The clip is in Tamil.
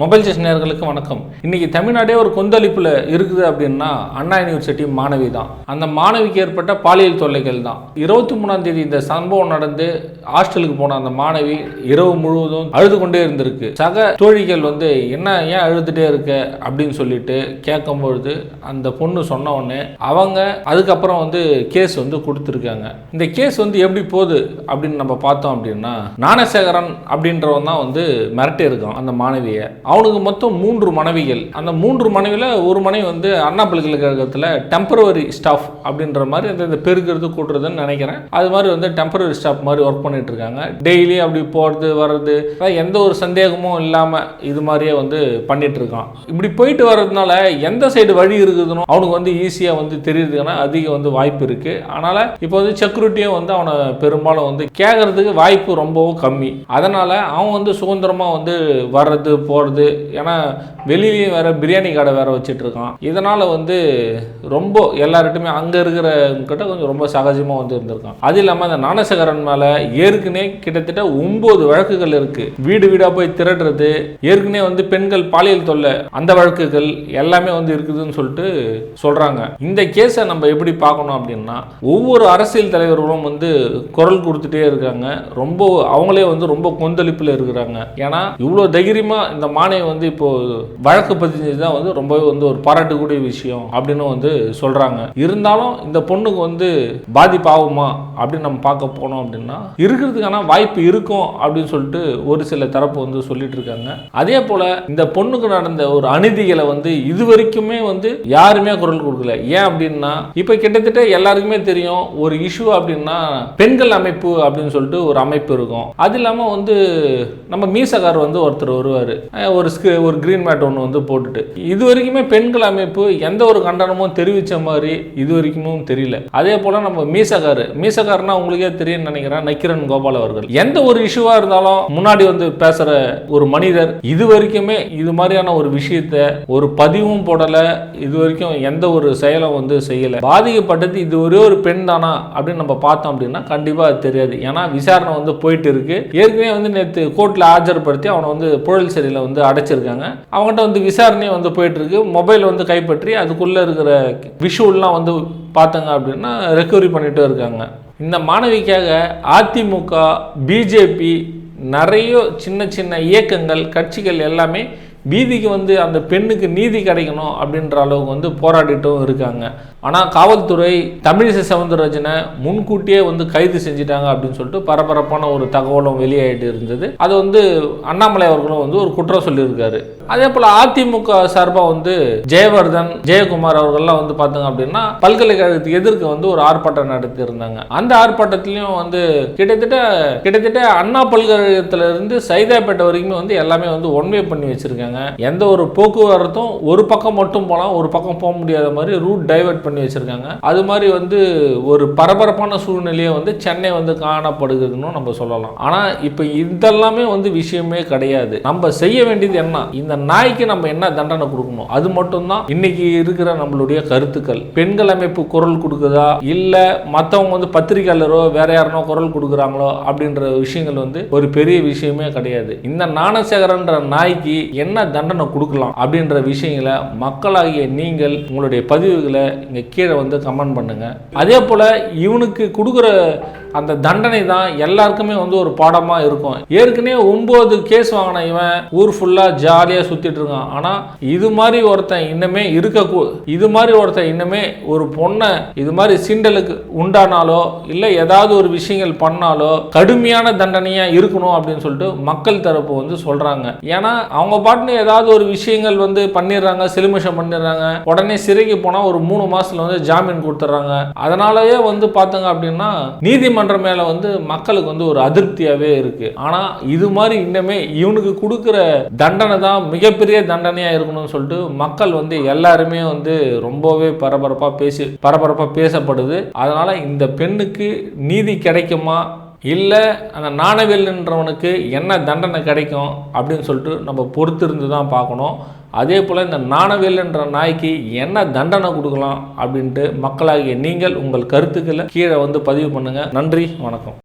மொபைல் ஸ்டேஷன் நேயர்களுக்கு வணக்கம். இன்னைக்கு தமிழ்நாடே ஒரு கொந்தளிப்பில் இருக்குது அப்படின்னா அண்ணா யூனிவர்சிட்டி மாணவி தான். அந்த மாணவிக்கு ஏற்பட்ட பாலியல் தொல்லைகள் தான். இருபத்தி மூணாம் தேதி இந்த சம்பவம் நடந்து ஹாஸ்டலுக்கு போன அந்த மாணவி இரவு முழுவதும் அழுது கொண்டே இருந்திருக்கு. சக தோழிகள் வந்து என்ன ஏன் அழுதுட்டே இருக்க? அப்படின்னு சொல்லிட்டு கேட்கும்பொழுது அந்த பொண்ணு சொன்ன உடனே அவங்க அதுக்கப்புறம் வந்து கேஸ் வந்து கொடுத்துருக்காங்க. இந்த கேஸ் வந்து எப்படி போகுது அப்படின்னு நம்ம பார்த்தோம் அப்படின்னா ஞானசேகரன் அப்படின்றவன் தான் வந்து மிரட்டி இருக்கான் அந்த மாணவியை. அவனுக்கு மொத்தம் மூன்று மனைவிகள். அந்த மூன்று மனைவியில் ஒரு மனைவி வந்து அண்ணா பல்கலைக்கழகத்தில் டெம்பரவரி ஸ்டாஃப் அப்படின்ற மாதிரி அந்த இந்த பெருக்கிறது கூட்டுறதுன்னு நினைக்கிறேன். அது மாதிரி வந்து டெம்பரவரி ஸ்டாஃப் மாதிரி ஒர்க் பண்ணிட்டு இருக்காங்க. டெய்லி அப்படி போகிறது வர்றது எந்த ஒரு சந்தேகமும் இல்லாமல் இது மாதிரியே வந்து பண்ணிட்டு இருக்கான். இப்படி போயிட்டு வர்றதுனால எந்த சைடு வழி இருக்குதுன்னு அவனுக்கு வந்து ஈஸியாக வந்து தெரியுதுன்னா அதிக வந்து வாய்ப்பு இருக்குது அதனால் இப்போ வந்து செக்யூரிட்டியும் வந்து அவனை பெரும்பாலும் வந்து கேட்கறதுக்கு வாய்ப்பு ரொம்பவும் கம்மி. அதனால் அவன் வந்து சுதந்திரமாக வந்து வர்றது போகிறது ஏன்னா வெளியிலேயும் வேறு பிரியாணி கடை வேறு வச்சிட்ருக்கான். இதனால் வந்து ரொம்ப எல்லார்கிட்டுமே அங்கே இருக்கிறவங்கிட்ட கொஞ்சம் ரொம்ப சகஜமாக வந்து இருந்திருக்கான். அது இல்லாமல் அந்த ஞானசேகரன் மேலே ஏற்கனவே கிட்டத்தட்ட ஒம்பது வழக்குகள் இருக்குது வீடு வீடாக போய் திரட்டுறது ஏற்கனவே வந்து பெண்கள் பாலியல் தொல்லை அந்த வழக்குகள் எல்லாமே வந்து இருக்குதுன்னு சொல்லிட்டு சொல்கிறாங்க இந்த கேஸை நம்ம எப்படி பார்க்கணும் அப்படின்னா ஒவ்வொரு அரசியல் தலைவர்களும் வந்து குரல் கொடுத்துட்டே இருக்காங்க. ரொம்ப அவங்களே வந்து ரொம்ப கொந்தளிப்பில் இருக்கிறாங்க. ஏன்னா இவ்வளோ தைரியமாக இந்த ஆணையம் வந்து இப்போது வழக்கு பதிஞ்சது தான் வந்து ரொம்பவே வந்து ஒரு பாராட்டக்கூடிய விஷயம் அப்படின்னு வந்து சொல்கிறாங்க இருந்தாலும் இந்த பொண்ணுக்கு வந்து பாதிப்பு ஆகுமா அப்படின்னு நம்ம பார்க்க போனோம் அப்படின்னா இருக்கிறதுக்கான வாய்ப்பு இருக்கும் அப்படின்னு சொல்லிட்டு ஒரு சில தரப்பு வந்து சொல்லிட்டு இருக்காங்க. அதே போல் இந்த பொண்ணுக்கு நடந்த ஒரு அநீதிகளை வந்து இது வரைக்குமே வந்து யாருமே குரல் கொடுக்கல. ஏன் அப்படின்னா இப்போ கிட்டத்தட்ட எல்லாருக்குமே தெரியும் ஒரு இஷ்யூ அப்படின்னா பெண்கள் அமைப்பு அப்படின்னு சொல்லிட்டு ஒரு அமைப்பு இருக்கும். அது இல்லாமல் வந்து நம்ம மீசகார் வந்து ஒருத்தர் வருவார். ஒரு ஸ்கிரி ஒரு கிரீன் மேட் ஒன்று வந்து போட்டுட்டு. இது வரைக்குமே பெண்கள் அமைப்பு எந்த ஒரு கண்டனமும் தெரிவித்த மாதிரி இது வரைக்கும் தெரியல. அதே போல் நம்ம மீசக்காரு மீசகார்னா உங்களுக்கே தெரியும்னு நினைக்கிறேன். நக்கிரன் கோபால் அவர்கள். எந்த ஒரு இஷ்யூவாக இருந்தாலும் முன்னாடி வந்து பேசுகிற ஒரு மனிதர் இது வரைக்குமே இது மாதிரியான ஒரு விஷயத்த ஒரு பதிவும் போடலை. இது வரைக்கும் எந்த ஒரு செயலும் வந்து செய்யலை. பாதிக்கப்பட்டது இது ஒரே ஒரு பெண் தானா அப்படின்னு நம்ம பார்த்தோம் அப்படின்னா கண்டிப்பாக அது தெரியாது. ஏன்னா விசாரணை வந்து போயிட்டு இருக்கு. ஏற்கனவே வந்து நேற்று கோர்ட்டில் ஆஜர்படுத்தி அவனை வந்து புழல் சிறையில் வந்து அடைச்சிருக்காங்க. அவங்ககிட்ட வந்து விசாரணை வந்து போயிட்டுருக்கு. மொபைல் வந்து கைப்பற்றி அதுக்குள்ளே இருக்கிற விஷுவல்லாம் வந்து பார்த்தாங்க அப்படின்னா ரெக்கவரி பண்ணிட்டு இருக்காங்க. இந்த மாணவிக்காக அதிமுக பிஜேபி நிறைய சின்ன சின்ன இயக்கங்கள் கட்சிகள் எல்லாமே வீதிக்கு வந்து அந்த பெண்ணுக்கு நீதி கிடைக்கணும் அப்படின்ற அளவுக்கு வந்து போராடிட்டும் இருக்காங்க. ஆனால் காவல்துறை தமிழிசை சவுந்தரராஜனை முன்கூட்டியே வந்து கைது செஞ்சிட்டாங்க அப்படின்னு சொல்லிட்டு பரபரப்பான ஒரு தகவலும் வெளியாகிட்டு இருந்தது. அது வந்து அண்ணாமலை அவர்களும் வந்து ஒரு குற்றம் சொல்லியிருக்காரு. அதே போல் அதிமுக சார்பாக வந்து ஜெயவர்தன் ஜெயக்குமார் அவர்கள்லாம் வந்து பார்த்தாங்க அப்படின்னா பல்கலைக்கழகத்துக்கு எதிர்க்க வந்து ஒரு ஆர்ப்பாட்டம் நடத்தி இருந்தாங்க அந்த ஆர்ப்பாட்டத்திலையும் வந்து கிட்டத்தட்ட கிட்டத்தட்ட அண்ணா பல்கலைக்கழகத்துல இருந்து சைதாப்பேட்டை வரைக்குமே வந்து எல்லாமே வந்து ஒன்வே பண்ணி வச்சிருக்காங்க. எந்த ஒரு போக்குவரத்தும் ஒரு பக்கம் மட்டும் போகலாம் ஒரு பக்கம் போக முடியாத மாதிரி ரூட் டைவர்ட் பண்ணி வச்சுருக்காங்க. அது மாதிரி வந்து ஒரு பரபரப்பான சூழ்நிலையை வந்து சென்னை வந்து காணப்படுகிறதுன்னு நம்ம சொல்லலாம். ஆனால் இப்போ இதெல்லாமே வந்து விஷயமே கிடையாது. நம்ம செய்ய வேண்டியது என்ன? இந்த நாய்க்கு நம்ம என்ன தண்டனை கொடுக்கணும்? அது மட்டும்தான் இன்னைக்கு இருக்கிற நம்மளுடைய கருத்துக்கள். பெண்கள் அமைப்பு குரல் கொடுக்குதா? இல்லை மற்றவங்க வந்து பத்திரிகையாளரோ வேற யாருனோ குரல் கொடுக்குறாங்களோ அப்படின்ற விஷயங்கள் வந்து ஒரு பெரிய விஷயமே கிடையாது. இந்த ஞானசேகரன்ற நாய்க்கு என்ன தண்டனை கொடுக்கலாம் அப்படின்ற விஷயங்களை மக்களாகிய நீங்கள் உங்களுடைய பதிவுகளை இங்கே கீழே வந்து கமெண்ட் பண்ணுங்க. அதே போல் இவனுக்கு கொடுக்குற அந்த தண்டனை தான் எல்லாருக்குமே வந்து ஒரு பாடமாக இருக்கும். ஏற்கனவே ஒம்பது கேஸ் வாங்கின இவன் ஊர் ஃபுல்லாக ஜாலியாக சுற்றிட்டு இருக்கான். ஆனால் இது மாதிரி ஒருத்தன் இன்னமே இருக்க இது மாதிரி ஒருத்தன் இன்னமே ஒரு பொண்ணை இது மாதிரி சீண்டலுக்கு உண்டானாலோ இல்லை ஏதாவது ஒரு விஷயங்கள் பண்ணாலோ கடுமையான தண்டனையாக இருக்கணும் அப்படின்னு சொல்லிட்டு மக்கள் தரப்பு வந்து சொல்கிறாங்க ஏன்னா அவங்க பாட்டுன்னு ஏதாவது ஒரு விஷயங்கள் வந்து பண்ணிடுறாங்க சிலுமிஷம் பண்ணிடுறாங்க. உடனே சிறைக்கு போனால் ஒரு மூணு மாதத்தில் வந்து ஜாமீன் கொடுத்துட்றாங்க. அதனாலயே வந்து பார்த்தோங்க அப்படின்னா நீதிமன்றம் மேலே வந்து மக்களுக்கு வந்து ஒரு அதிருப்தியாகவே இருக்குது ஆனால் இது மாதிரி இன்னமே இவனுக்கு கொடுக்குற தண்டனை தான் மிகப்பெரிய தண்டனையாக இருக்கணும்னு சொல்லிட்டு மக்கள் வந்து எல்லாருமே வந்து ரொம்பவே பரபரப்பாக பேசி பரபரப்பாக பேசப்படுது. அதனால் இந்த பெண்ணுக்கு நீதி கிடைக்குமா? இல்லை அந்த நாணவேல்ன்றவனுக்கு என்ன தண்டனை கிடைக்கும் அப்படின்னு சொல்லிட்டு நம்ம பொறுத்திருந்து தான் பார்க்கணும். அதே போல் இந்த நாணவேல் என்ற நாய்க்கு என்ன தண்டனை கொடுக்கலாம் அப்படின்ட்டு மக்களாகிய நீங்கள் உங்கள் கருத்துக்களை கீழே வந்து பதிவு பண்ணுங்கள் நன்றி வணக்கம்.